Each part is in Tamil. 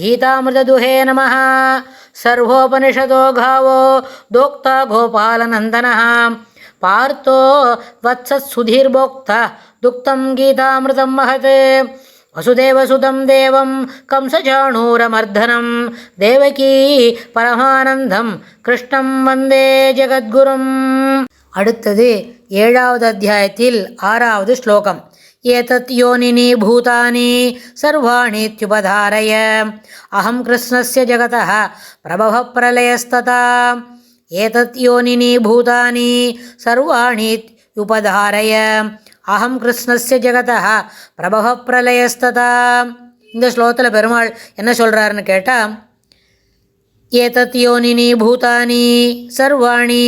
గీతామృతదుహే నమ. సర్వోపనిషదో గావో దోక్త గోపాలనందన. పార్థో వత్సత్సుధీర్భోక్త దుక్తం గీతామృతం మహత్. వసుదేవసుతం దేవం కంసచాణూరమర్ధనం దేవకీ పరమానందం కృష్ణం వందే జగద్గురుం. அடுத்தது ஏழாவது அத்தியாயத்தில் ஆறாவது ஸ்லோகம். ஏதத் யோனினி பூதானி சர்வாணித்யுபதாரய அகம் கிருஷ்ணஸ்ய ஜகதः பிரபவ பிரலயஸ்ததா. ஏதத் யோனினி பூதானி சர்வாணித்யுபதாரய அகம் கிருஷ்ணஸ்ய ஜகதः பிரபவ பிரலயஸ்ததா. இந்த ஸ்லோகத்தில் பெருமாள் என்ன சொல்கிறாருன்னு கேட்டால் ஏதத் யோனினி பூதானி சர்வாணி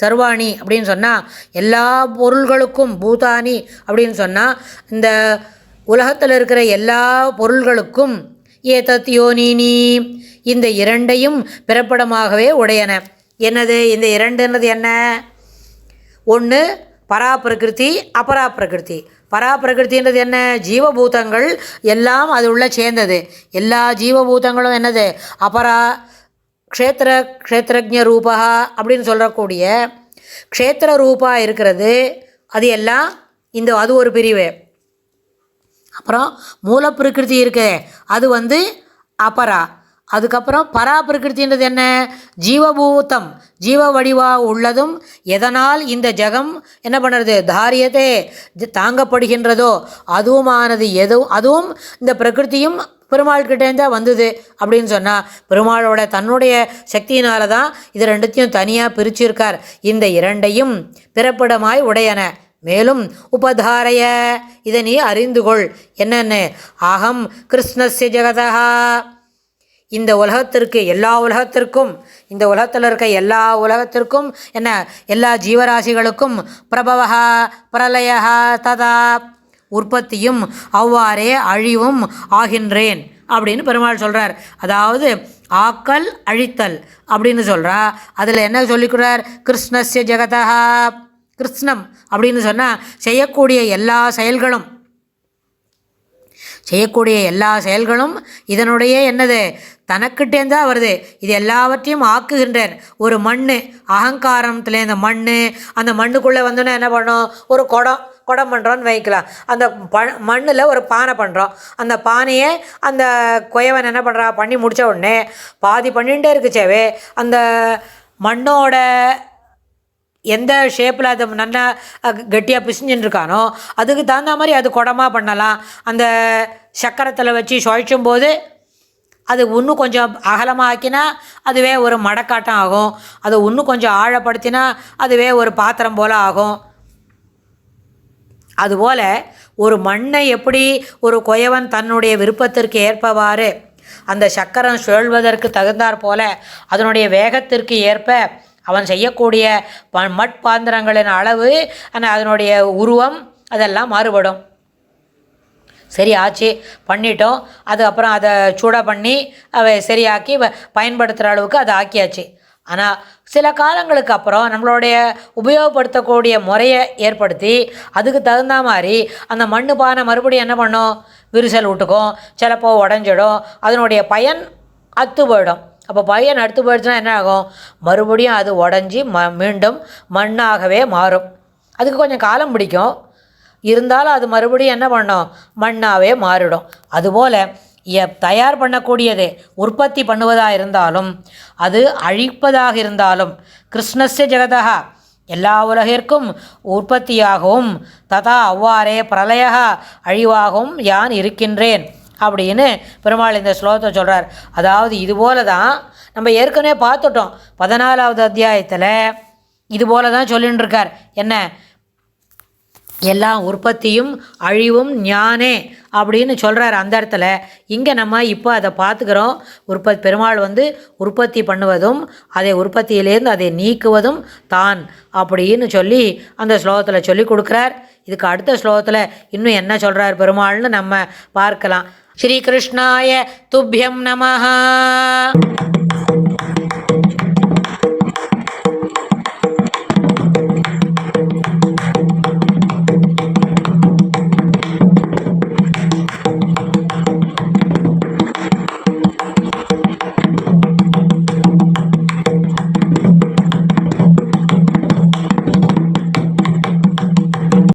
சர்வாணி அப்படின்னு சொன்னால் எல்லா பொருள்களுக்கும் பூதானி அப்படின்னு சொன்னால் இந்த உலகத்தில் இருக்கிற எல்லா பொருள்களுக்கும் ஏதத் யோனினி. இந்த இரண்டையும் பிறப்பிடமாகவே உடையன. என்னது? இந்த இரண்டுன்றது என்ன? ஒன்று பராப்பிரகிருதி அபராப்பிரகிருதி பராப்பிரகிருத்தின்றது என்ன? ஜீவபூதங்கள் எல்லாம் அது உள்ள சேர்ந்தது. எல்லா ஜீவபூதங்களும் என்னது? அபரா க்ஷேத்திர க்ஷேத்திரஜ ரூபா அப்படின்னு சொல்லக்கூடிய க்ஷேத்திர ரூபா இருக்கிறது அது எல்லாம் இந்த அது ஒரு பிரிவு. அப்புறம் மூலப்பிரகிருதி இருக்கு அது வந்து அபரா அதுக்கப்புறம் பரா பிரகிருத்தின்றது என்ன? ஜீவபூதம் ஜீவ வடிவாக உள்ளதும் எதனால் இந்த ஜகம் என்ன பண்ணுறது? தாரியத்தை தாங்கப்படுகின்றதோ அதுவுமானது எதுவும் அதுவும் இந்த பிரகிருதியும் பெருமாள்கிட்டேருந்து தான் வந்தது அப்படின்னு சொன்னால் பெருமாளோட தன்னுடைய சக்தியினால தான் இது ரெண்டுத்தையும் தனியாக பிரிச்சிருக்கார். இந்த இரண்டையும் பிறப்பிடமாய் உடையன. மேலும் உபதாரைய இதை நீ அறிந்து கொள். என்னென்னு? அகம் கிருஷ்ணஸ்ய ஜெகதா. இந்த உலகத்திற்கு எல்லா உலகத்திற்கும் இந்த உலகத்தில் இருக்க எல்லா உலகத்திற்கும் என்ன? எல்லா ஜீவராசிகளுக்கும் பிரபவா பிரலயா ததா. உற்பத்தியும் அவ்வாறே அழிவும் ஆகின்றேன் அப்படின்னு பெருமாள் சொல்கிறார் அதாவது ஆக்கல் அழித்தல் அப்படின்னு சொல்கிறா அதில் என்ன சொல்லிக்கிறார்? கிருஷ்ணஸ்ய ஜெகதா கிருஷ்ணம் அப்படின்னு சொன்னால் செய்யக்கூடிய எல்லா செயல்களும் செய்யக்கூடிய எல்லா செயல்களும் இதனுடைய என்னது? தனக்கிட்டேருந்து தான் வருது. இது எல்லாவற்றையும் ஆக்குகின்றேன். ஒரு மண் அகங்காரத்தில் இந்த மண் அந்த மண்ணுக்குள்ளே வந்தோன்னே என்ன பண்ணும்? ஒரு குடம் குடம் பண்ணுறோன்னு வைக்கலாம். அந்த ப மண்ணில் ஒரு பானை பண்ணுறோம் அந்த பானையை அந்த குயவன் என்ன பண்ணுறா பண்ணி முடித்த உடனே பாதி பண்ணிகிட்டே இருக்குச்சேவே அந்த மண்ணோட எந்த ஷேப்பில் அது நல்லா கெட்டியாக பிசிஞ்சுன்னு இருக்கானோ அதுக்கு தகுந்த மாதிரி அது குடமாக பண்ணலாம். அந்த சக்கரத்தில் வச்சு சுழைச்சும் போது அது இன்னும் கொஞ்சம் அகலமாக ஆக்கினா அதுவே ஒரு மடக்காட்டம் ஆகும். அது இன்னும் கொஞ்சம் ஆழப்படுத்தினா அதுவே ஒரு பாத்திரம் போல் ஆகும். அதுபோல் ஒரு மண்ணை எப்படி ஒரு குயவன் தன்னுடைய விருப்பத்திற்கு ஏற்பவாறு அந்த சக்கரம் சுழல்வதற்கு தகுந்தாற் போல அதனுடைய வேகத்திற்கு ஏற்ப அவன் செய்யக்கூடிய ப மட்பாந்திரங்களின் அளவு அதனுடைய உருவம் அதெல்லாம் மாறுபடும். சரி ஆச்சு. பண்ணிட்டோம். அதுக்கப்புறம் அதை சூடாக பண்ணி அதை சரியாக்கி வ- பயன்படுத்துகிற அளவுக்கு அதை ஆக்கியாச்சு. ஆனால் சில காலங்களுக்கு அப்புறம் நம்மளுடைய உபயோகப்படுத்தக்கூடிய முறையை ஏற்படுத்தி அதுக்கு தகுந்த மாதிரி அந்த மண்ணு பானை மறுபடியும் என்ன பண்ணும்? விரிசல் விட்டுக்கும் சிலப்போ உடஞ்சிடும். அதனுடைய பயன் அத்து போயிடும். அப்போ பயன் அடுத்து போயிடுச்சுன்னா என்ன ஆகும்? மறுபடியும் அது உடஞ்சி ம மீண்டும் மண்ணாகவே மாறும். அதுக்கு கொஞ்சம் காலம் பிடிக்கும். இருந்தாலும் அது மறுபடியும் என்ன பண்ணும்? மண்ணாகவே மாறிடும். அதுபோல் தயார் பண்ணக்கூடியது உற்பத்தி பண்ணுவதாக இருந்தாலும் அது அழிப்பதாக இருந்தாலும் கிருஷ்ணஸ்ய ஜெகதா எல்லா உலகிற்கும் உற்பத்தியாகவும் ததா அவ்வாறே பிரளய அழிவாகவும் யான் இருக்கின்றேன் அப்படின்னு பெருமாள் இந்த ஸ்லோகத்தை சொல்கிறார் அதாவது இதுபோல தான் நம்ம ஏற்கனவே பார்த்துட்டோம். பதினாலாவது அத்தியாயத்தில் இதுபோல தான் சொல்லின்னு இருக்கார் என்ன? எல்லா உற்பத்தியும் அழிவும் ஞானே. அப்படின்னு சொல்கிறாரு அந்த இடத்துல. இங்கே நம்ம இப்போ அதை பார்த்துக்கிறோம். உற்பத்தி பெருமாள் வந்து உற்பத்தி பண்ணுவதும் அதை உற்பத்தியிலேருந்து அதை நீக்குவதும் தான் அப்படின்னு சொல்லி அந்த ஸ்லோகத்தில் சொல்லி கொடுக்குறார். இதுக்கு அடுத்த ஸ்லோகத்தில் இன்னும் என்ன சொல்கிறார் பெருமாள்னு நம்ம பார்க்கலாம். ஸ்ரீகிருஷ்ணாய துப்பியம் நமஹா.